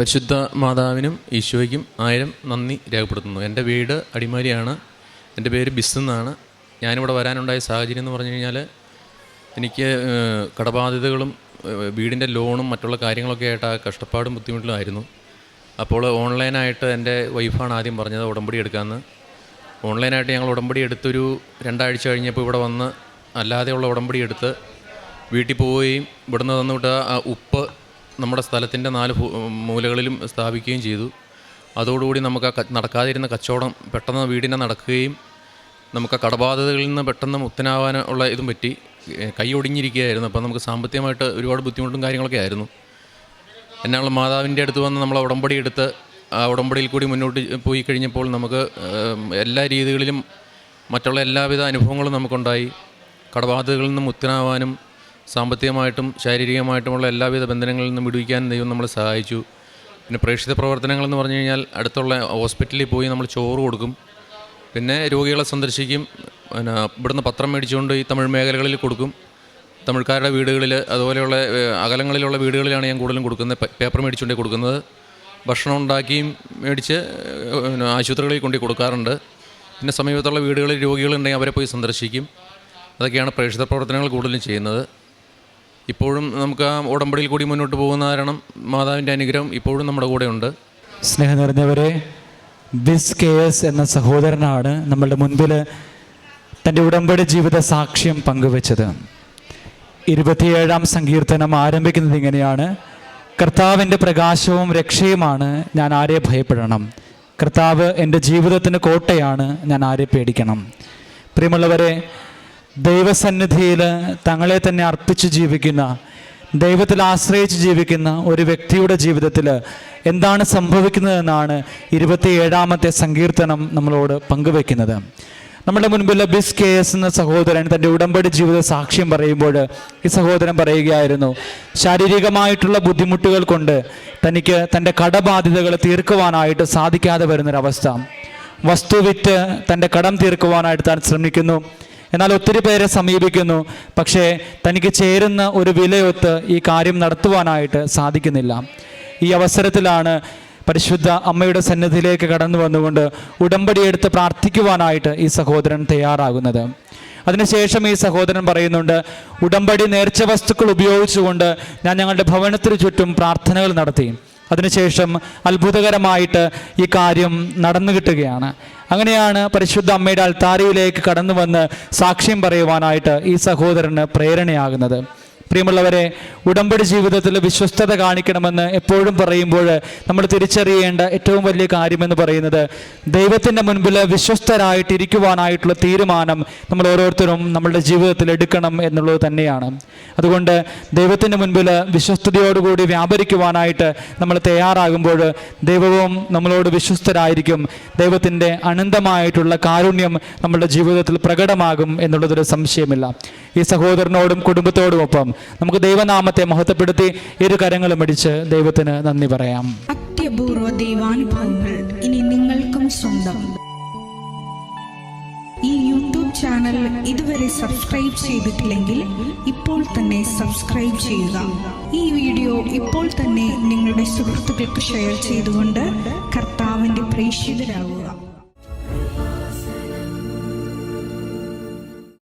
പരിശുദ്ധ മാതാവിനും ഈശോയ്ക്കും ആയിരം നന്ദി രേഖപ്പെടുത്തുന്നു. എന്റെ വീട് അടിമാലിയാണ്. എന്റെ പേര് ബിസ് എന്നാണ്. ഞാനിവിടെ വരാനുണ്ടായ സാഹചര്യം എന്ന് പറഞ്ഞു കഴിഞ്ഞാൽ എനിക്ക് കടബാധ്യതകളും വീടിന്റെ ലോണും മറ്റുള്ള കാര്യങ്ങളൊക്കെ ആയിട്ട് ആ കഷ്ടപ്പാടും ബുദ്ധിമുട്ടിലുമായിരുന്നു അപ്പോൾ ഓൺലൈനായിട്ട് എന്റെ വൈഫാണ് ആദ്യം പറഞ്ഞത് ഉടമ്പടി എടുക്കാമെന്ന് ഓൺലൈനായിട്ട് ഞങ്ങൾ ഉടമ്പടി എടുത്തൊരു രണ്ടാഴ്ച കഴിഞ്ഞപ്പോൾ ഇവിടെ വന്ന് അല്ലാതെയുള്ള ഉടമ്പടി എടുത്ത് വീട്ടിൽ പോവുകയും ഇവിടുന്ന് തന്നുവിട്ട് ആ ഉപ്പ് നമ്മുടെ സ്ഥലത്തിന്റെ നാല് മൂലകളിലും സ്ഥാപിക്കുകയും ചെയ്തു. അതോടുകൂടി നമുക്ക് ആ നടക്കാതിരുന്ന കച്ചവടം പെട്ടെന്ന് വീടിനെ നടക്കുകയും നമുക്ക് ആ കടബാധ്യതകളിൽ നിന്ന് പെട്ടെന്ന് മുക്തനാവാനുള്ള ഇതും പറ്റി. കൈ ഒടിഞ്ഞിരിക്കുകയായിരുന്നു. അപ്പോൾ നമുക്ക് സാമ്പത്തികമായിട്ട് ഒരുപാട് ബുദ്ധിമുട്ടും കാര്യങ്ങളൊക്കെ ആയിരുന്നു. എന്നാൽ മാതാവിന്റെ അടുത്ത് വന്ന് നമ്മൾ ഉടമ്പടി എടുത്ത് ആ ഉടമ്പടിയിൽ കൂടി മുന്നോട്ട് പോയി കഴിഞ്ഞപ്പോൾ നമുക്ക് എല്ലാ രീതികളിലും മറ്റുള്ള എല്ലാവിധ അനുഭവങ്ങളും നമുക്കുണ്ടായി. കടബാധ്യതകളിൽ നിന്ന് മുക്തനാവാനും സാമ്പത്തികമായിട്ടും ശാരീരികമായിട്ടുമുള്ള എല്ലാവിധ ബന്ധനങ്ങളിൽ നിന്നും വിടുവിക്കാൻ ദൈവം നമ്മളെ സഹായിച്ചു. പിന്നെ പ്രേക്ഷിത പ്രവർത്തനങ്ങളെന്ന് പറഞ്ഞു കഴിഞ്ഞാൽ അടുത്തുള്ള ഹോസ്പിറ്റലിൽ പോയി നമ്മൾ ചോറ് കൊടുക്കും. പിന്നെ രോഗികളെ സന്ദർശിക്കും. പിന്നെ ഇവിടുന്ന് പത്രം മേടിച്ചുകൊണ്ട് ഈ തമിഴ് മേഖലകളിൽ കൊടുക്കും. തമിഴ്ക്കാരുടെ വീടുകളിൽ അതുപോലെയുള്ള അകലങ്ങളിലുള്ള വീടുകളിലാണ് ഞാൻ കൂടുതലും കൊടുക്കുന്നത്. പേപ്പർ മേടിച്ചുകൊണ്ട് കൊടുക്കുന്നത്. ഭക്ഷണം ഉണ്ടാക്കിയും മേടിച്ച് ആശുപത്രികളിൽ കൊണ്ടു കൊടുക്കാറുണ്ട്. പിന്നെ സമീപത്തുള്ള വീടുകളിൽ രോഗികളുണ്ടെങ്കിൽ അവരെ പോയി സന്ദർശിക്കും. അതൊക്കെയാണ് പ്രേക്ഷിത പ്രവർത്തനങ്ങൾ കൂടുതലും ചെയ്യുന്നത്. ഇപ്പോഴും നമുക്ക് ആ ഉടമ്പടിയിൽ കൂടി മുന്നോട്ട് പോകുന്ന കാരണം മാതാവിന്റെ അനുഗ്രഹം ഇപ്പോഴും നമ്മുടെ കൂടെ ഉണ്ട് സ്നേഹം നിറഞ്ഞവരെ ബിസ് കെ എസ് എന്ന സഹോദരനാണ് നമ്മളുടെ മുൻപിൽ തന്റെ ഉടമ്പടി ജീവിത സാക്ഷ്യം പങ്കുവച്ചത്. ഇരുപത്തിയേഴാം സങ്കീർത്തനം ആരംഭിക്കുന്നത് ഇങ്ങനെയാണ്. കർത്താവിന്റെ പ്രകാശവും രക്ഷയുമാണ് ഞാൻ ആരെ ഭയപ്പെടണം. കർത്താവ് എന്റെ ജീവിതത്തിന്റെ കോട്ടയാണ് ഞാൻ ആരെ പേടിക്കണം. പ്രിയമുള്ളവരെ ദൈവസന്നിധിയിൽ തങ്ങളെ തന്നെ അർപ്പിച്ച് ജീവിക്കുന്ന ദൈവത്തിൽ ആശ്രയിച്ച് ജീവിക്കുന്ന ഒരു വ്യക്തിയുടെ ജീവിതത്തിൽ എന്താണ് സംഭവിക്കുന്നതെന്നാണ് ഇരുപത്തിയേഴാമത്തെ സങ്കീർത്തനം നമ്മളോട് പങ്കുവെക്കുന്നത് നമ്മുടെ മുൻപിൽ ബിസ് കെ എസ് എന്ന സഹോദരൻ തന്റെ ഉടമ്പടി ജീവിത സാക്ഷ്യം പറയുമ്പോൾ ഈ സഹോദരൻ പറയുകയായിരുന്നു ശാരീരികമായിട്ടുള്ള ബുദ്ധിമുട്ടുകൾ കൊണ്ട് തനിക്ക് തന്റെ കടബാധ്യതകൾ തീർക്കുവാനായിട്ട് സാധിക്കാതെ വരുന്നൊരവസ്ഥ. വസ്തു വിറ്റ് തന്റെ കടം തീർക്കുവാനായിട്ട് താൻ ശ്രമിക്കുന്നു. എന്നാൽ ഒത്തിരി പേരെ സമീപിക്കുന്നു. പക്ഷേ തനിക്ക് ചേരുന്ന ഒരു വിലയൊത്ത് ഈ കാര്യം നടത്തുവാനായിട്ട് സാധിക്കുന്നില്ല. ഈ അവസരത്തിലാണ് പരിശുദ്ധ അമ്മയുടെ സന്നിധിയിലേക്ക് കടന്നു വന്നുകൊണ്ട് ഉടമ്പടി ഉടമ്പടിയെടുത്ത് പ്രാർത്ഥിക്കുവാനായിട്ട് ഈ സഹോദരൻ തയ്യാറാകുന്നത്. അതിനുശേഷം ഈ സഹോദരൻ പറയുന്നുണ്ട് ഉടമ്പടി നേർച്ച വസ്തുക്കൾ ഉപയോഗിച്ചുകൊണ്ട് ഞാൻ ഞങ്ങളുടെ ഭവനത്തിന് ചുറ്റും പ്രാർത്ഥനകൾ നടത്തി. അതിനുശേഷം അത്ഭുതകരമായിട്ട് ഈ കാര്യം നടന്നു കിട്ടുകയാണ്. അങ്ങനെയാണ് പരിശുദ്ധ അമ്മയുടെ അൾത്താരയിലേക്ക് കടന്നു വന്ന് സാക്ഷ്യം പറയുവാനായിട്ട് ഈ സഹോദരന് പ്രേരണയാകുന്നത്. പ്രിയമുള്ളവരെ ഉടമ്പടി ജീവിതത്തിൽ വിശ്വസ്തത കാണിക്കണമെന്ന് എപ്പോഴും പറയുമ്പോൾ നമ്മൾ തിരിച്ചറിയേണ്ട ഏറ്റവും വലിയ കാര്യമെന്ന് പറയുന്നത് ദൈവത്തിന്റെ മുൻപിൽ വിശ്വസ്തരായിട്ടിരിക്കുവാനായിട്ടുള്ള തീരുമാനം നമ്മൾ ഓരോരുത്തരും നമ്മളുടെ ജീവിതത്തിൽ എടുക്കണം എന്നുള്ളത് തന്നെയാണ്. അതുകൊണ്ട് ദൈവത്തിന്റെ മുൻപിൽ വിശ്വസ്തയോടുകൂടി വ്യാപരിക്കുവാനായിട്ട് നമ്മൾ തയ്യാറാകുമ്പോൾ ദൈവവും നമ്മളോട് വിശ്വസ്തരായിരിക്കും. ദൈവത്തിന്റെ അനന്തമായിട്ടുള്ള കാരുണ്യം നമ്മളുടെ ജീവിതത്തിൽ പ്രകടമാകും എന്നുള്ളതൊരു സംശയമില്ല. ഈ സഹോദരനോടും കുടുംബത്തോടുമൊപ്പം നമുക്ക് ദൈവനാമത്തെ മഹത്വപ്പെടുത്തി ഇരു കരങ്ങളും അടിച്ച് ദൈവത്തിന് നന്ദി പറയാം. അത്യപൂർവ ദൈവാനുഭവങ്ങൾ ഇനി നിങ്ങൾക്കും സ്വന്തം. ഈ യൂട്യൂബ് ചാനൽ ഇതുവരെ സബ്സ്ക്രൈബ് ചെയ്തിട്ടില്ലെങ്കിൽ ഇപ്പോൾ തന്നെ സബ്സ്ക്രൈബ് ചെയ്യുക. ഈ വീഡിയോ ഇപ്പോൾ തന്നെ നിങ്ങളുടെ സുഹൃത്തുക്കൾക്ക് ഷെയർ ചെയ്തുകൊണ്ട് കർത്താവിന്റെ പ്രേക്ഷിതരാകുക